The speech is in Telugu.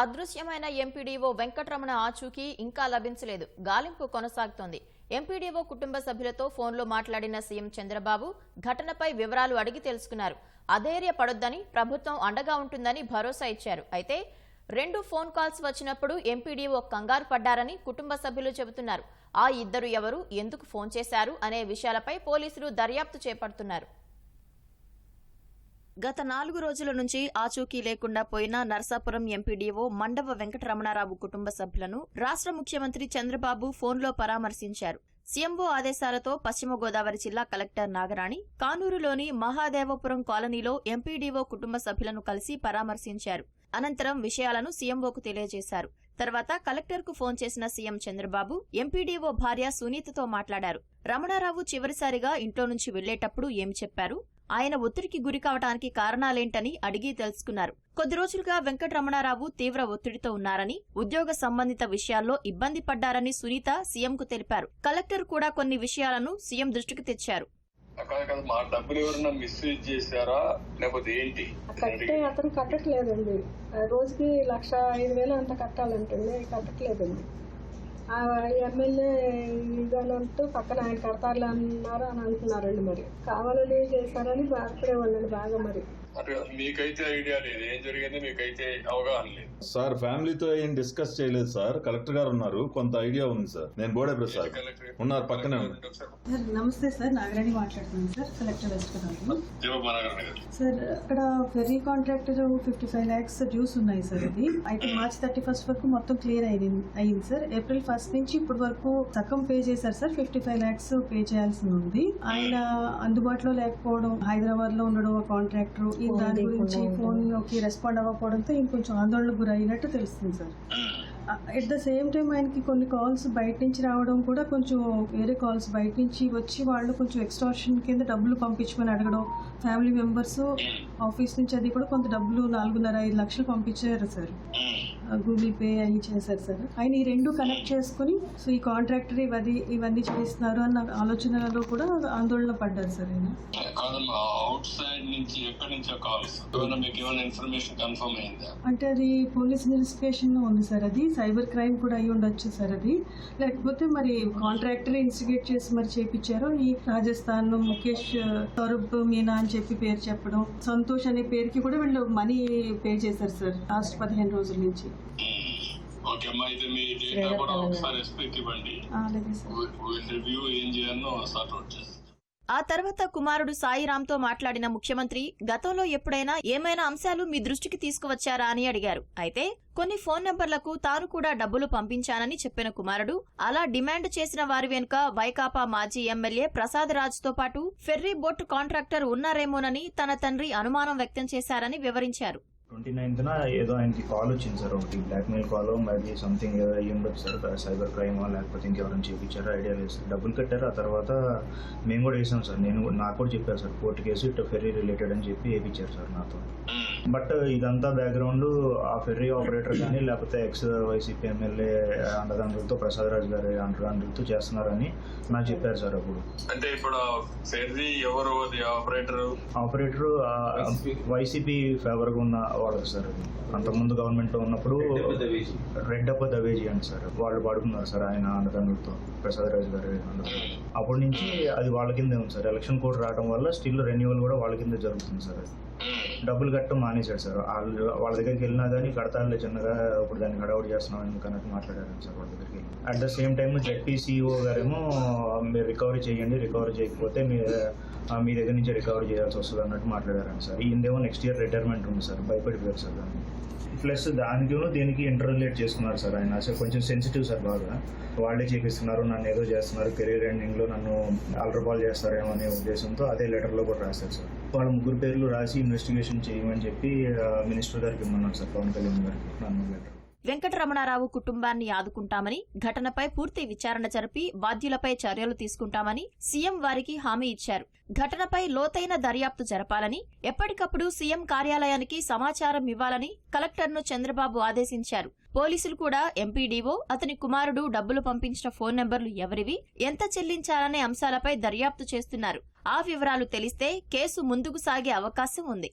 అదృశ్యమైన ఎంపీడీఓ వెంకటరమణ ఆచూకీ ఇంకా లభించలేదు. గాలింపు కొనసాగుతోంది. ఎంపీడీఓ కుటుంబ సభ్యులతో ఫోన్లో మాట్లాడిన సీఎం చంద్రబాబు ఘటనపై వివరాలు అడిగి తెలుసుకున్నారు. అధైర్య పడొద్దని ప్రభుత్వం అండగా ఉంటుందని భరోసా ఇచ్చారు. అయితే రెండు ఫోన్ కాల్స్ వచ్చినప్పుడు ఎంపీడీఓ కంగారు పడ్డారని కుటుంబ సభ్యులు చెబుతున్నారు. ఆ ఇద్దరు ఎవరు ఎందుకు ఫోన్ చేశారు అనే విషయాలపై పోలీసులు దర్యాప్తు చేపడుతున్నారు. గత నాలుగు రోజుల నుంచి ఆచూకీ లేకుండా పోయిన నర్సాపురం ఎంపీడీఓ మండవ వెంకటరమణారావు కుటుంబ సభ్యులను రాష్ట్ర ముఖ్యమంత్రి చంద్రబాబు ఫోన్లో పరామర్శించారు. సీఎంఓ ఆదేశాలతో పశ్చిమ గోదావరి జిల్లా కలెక్టర్ నాగరాణి కానూరులోని మహాదేవపురం కాలనీలో ఎంపీడీఓ కుటుంబ సభ్యులను కలిసి పరామర్శించారు. అనంతరం విషయాలను సీఎంఓకు తెలియజేశారు. తర్వాత కలెక్టర్కు ఫోన్ చేసిన సీఎం చంద్రబాబు ఎంపీడీఓ భార్య సునీతతో మాట్లాడారు. రమణారావు చివరిసారిగా ఇంట్లో నుంచి వెళ్ళేటప్పుడు ఏమి చెప్పారు? ఆయన ఒత్తిడికి గురి కావడానికి కారణాలేంటని అడిగి తెలుసుకున్నారు. కొద్ది రోజులుగా వెంకటరమణారావు తీవ్ర ఒత్తిడితో ఉన్నారని ఉద్యోగ సంబంధిత విషయాల్లో ఇబ్బంది పడ్డారని సునీత సీఎంకు తెలిపారు. కలెక్టర్ కూడా కొన్ని విషయాలను సీఎం దృష్టికి తెచ్చారు. అక్కడ కదా మా డబ్బులు ఎవరన్నా మిస్యూజ్ చేశారా? లేకపోతే ఏంటి? కట్టే అతను కట్టట్లేదండి. రోజుకి లక్ష ఐదు వేలు అంత కట్టాలంటండి కట్టట్లేదండి. ఎమ్మెల్యే ఇదని పక్కన ఆయన కడతారులే అన్నారు అని అంటున్నారండి మరి. కావాలని చేశారని బాధపడేవాళ్ళండి బాగా మరి అంటే మీకైతే ఐడియా లేదు. ఏం జరిగింది మీకైతే అవగాహన లేదు. సార్ ఫ్యామిలీతో ఏం డిస్కస్ చేయలేదు సార్. కలెక్టర్ గారు ఉన్నారు. కొంత ఐడియా ఉంది సార్. నేను బోడే ప్రసాద్ ఉన్నారు పక్కనే నమస్తే సార్. నాగరాణి మాట్లాడుతున్నాను sir. Collector west Godavari sir అక్కడ ferry contractor fifty five lakhs dues ఉన్నాయి సార్ అది. అయితే మార్చ్ థర్టీ ఫస్ట్ వరకు మొత్తం క్లియర్ అయింది అయింది సార్. ఏప్రిల్ ఫస్ట్ నుంచి ఇప్పటి వరకు సగం పే చేశారు sir. Fifty five lakhs pay చేయాల్సి ఉంది. ఆయన అందుబాటులో లేకపోవడం హైదరాబాద్లో ఉండడం కాంట్రాక్టర్ దాని గురించి ఫోన్కి రెస్పాండ్ అవ్వకపోవడంతో ఇంకొంచెం ఆందోళనకు గురైనట్టు తెలుస్తుంది sir. At the same time ఆయనకి కొన్ని కాల్స్ బయట నుంచి రావడం కూడా కొంచెం వేరే కాల్స్ బయట నుంచి వచ్చి వాళ్ళు కొంచెం ఎక్స్టార్షన్ కింద డబ్బులు పంపించమని అడగడం ఫ్యామిలీ మెంబర్స్ ఆఫీస్ నుంచి అది కూడా కొంత డబ్బులు నాలుగున్నర ఐదు లక్షలు పంపించారు సార్. గూగుల్ పే అవి చేశారు సార్. ఆయన ఈ రెండు కనెక్ట్ చేసుకుని సో ఈ కాంట్రాక్టర్ ఇవన్నీ ఇవన్నీ చేస్తున్నారు అన్న ఆలోచనలో కూడా ఆందోళన పడ్డారు సార్ ఆయన. కాదమ్మా అవుట్ సైడ్ నుంచి ఎక్కడి నుంచో కాల్స్ ఏమైనా మీకు ఏమైనా ఇన్ఫర్మేషన్ కన్ఫర్మ్ అయిందా? అంటే అది పోలీస్ ఇన్వెస్టిగేషన్లో ఉంది సార్ అది. సైబర్ క్రైమ్ కూడా అయి ఉండొచ్చు సార్ అది. లేకపోతే మరి కాంట్రాక్టర్ ఇన్స్టిగేట్ చేసి మరి చేపించారో ఈ రాజస్థాన్ ముఖేష్ సౌరభ్ మీనా అని చెప్పి పేరు చెప్పడం. సంతోష్ అనే పేరుకి కూడా వీళ్ళు మనీ పే చేశారు సార్ లాస్ట్ పదిహేను రోజుల నుంచి. ఓకే అమ్మా అయితే మీ డేటా కూడా ఒకసారి ఎస్పీకి ఇవ్వండి. ఏం చేయాలో సార్ట్ అవుట్ చేస్తాం. ఆ తర్వాత కుమారుడు సాయిరాంతో మాట్లాడిన ముఖ్యమంత్రి గతంలో ఎప్పుడైనా ఏమైనా అంశాలు మీ దృష్టికి తీసుకువచ్చారా? అని అడిగారు. అయితే కొన్ని ఫోన్ నంబర్లకు తాను కూడా డబ్బులు పంపించానని చెప్పిన కుమారుడు అలా డిమాండ్ చేసిన వారి వెనుక వైకాపా మాజీ ఎమ్మెల్యే ప్రసాద్ రాజ్తో పాటు ఫెర్రీ బోట్ కాంట్రాక్టర్ ఉన్నారేమోనని తన తండ్రి అనుమానం వ్యక్తం చేశారని వివరించారు. ట్వంటీ నైన్త్న ఏదో ఆయనకి కాల్ వచ్చింది సార్ ఒకటి. బ్లాక్మెయిల్ కాల్ మేబీ సంథింగ్ ఏదో అయ్యి ఉండొచ్చు సార్. సైబర్ క్రైమ్ లేకపోతే ఇంకెవరైనా చేయించారో ఐడియా లేదు సార్. డబ్బులు కట్టారు. ఆ తర్వాత మేము కూడా వేసాం సార్. నేను కూడా- నాకు కూడా చెప్పారు సార్. కోర్టు కేసు ఇటు ఫెర్రీ రిలేటెడ్ అని చెప్పి వేయించారు సార్ నాతో. బట్ ఇదంతా బ్యాక్గ్రౌండ్ ఆ ఫెర్రీ ఆపరేటర్ కానీ లేకపోతే ఎక్స్ వైసీపీ ఎమ్మెల్యే అండదండ్రులతో ప్రసాద్ రాజు గారి అండదండ్రులతో చేస్తున్నారని నాకు చెప్పారు సార్ అప్పుడు. అంటే ఇప్పుడు ఫెర్రీ ఎవరు? అది ఆపరేటర్? Operator YCP. ఫేవర్గా ఉన్న వాళ్ళు సార్. అంతకుముందు గవర్నమెంట్లో ఉన్నప్పుడు రెడ్ అప్ దవేజీ. అండి సార్. వాళ్ళు పడుకున్నారు సార్ ఆయన అన్నదండ్రులతో ప్రసాద్ రాజు గారి. అప్పటి నుంచి అది వాళ్ళ కిందే ఉంది సార్. ఎలక్షన్ కోడ్ రావడం వల్ల స్టిల్ రెన్యువల్ కూడా వాళ్ళ కిందే జరుగుతుంది సార్ అది. డబ్బులు కట్టడం మానేశాడు సార్. వాళ్ళు వాళ్ళ దగ్గరికి వెళ్ళినా కానీ కడతానులే చిన్నగా ఇప్పుడు దాన్ని హడావుడి చేస్తున్నాం అని అన్నట్టు మాట్లాడారు సార్ వాళ్ళ దగ్గరికి at the same time ZP CEO గారేమో మీరు రికవరీ చేయండి రికవరీ చేయకపోతే మీ మీ దగ్గర నుంచి రికవరీ చేయాల్సి వస్తుంది అన్నట్టు మాట్లాడారండి సార్. ఈయనదేమో నెక్స్ట్ ఇయర్ రిటైర్మెంట్ ఉంది సార్. భయపడిపోయారు సార్ దాన్ని. ప్లస్ దానికి దీనికి ఇంటర్లేట్ చేసుకున్నారు సార్ ఆయన. అసలు కొంచెం సెన్సిటివ్ సార్ బాగా. వాళ్ళే చేపిస్తున్నారు నన్ను ఏదో చేస్తున్నారు కెరీర్ ఎండింగ్లో నన్ను అల్ట్రబాల్ చేస్తారేమో అనే ఉద్దేశంతో అదే లెటర్లో కూడా రాశారు సార్. వాళ్ళ ముగ్గురు పేర్లు రాసి ఇన్వెస్టిగేషన్ చేయమని చెప్పి మినిస్టర్ గారికి ఇమ్మన్నారు సార్ పవన్ కళ్యాణ్ గారికి. లెటర్ వెంకటరమణారావు కుటుంబాన్ని ఆదుకుంటామని ఘటనపై పూర్తి విచారణ జరిపి బాధ్యులపై చర్యలు తీసుకుంటామని సీఎం వారికి హామీ ఇచ్చారు. ఘటనపై లోతైన దర్యాప్తు జరపాలని ఎప్పటికప్పుడు సీఎం కార్యాలయానికి సమాచారం ఇవ్వాలని కలెక్టర్ను చంద్రబాబు ఆదేశించారు. పోలీసులు కూడా ఎంపీడీఓ అతని కుమారుడు డబ్బులు పంపించిన ఫోన్ నెంబర్లు ఎవరివి ఎంత చెల్లించాలనే అంశాలపై దర్యాప్తు చేస్తున్నారు. ఆ వివరాలు తెలిస్తే కేసు ముందుకు సాగే అవకాశం ఉంది.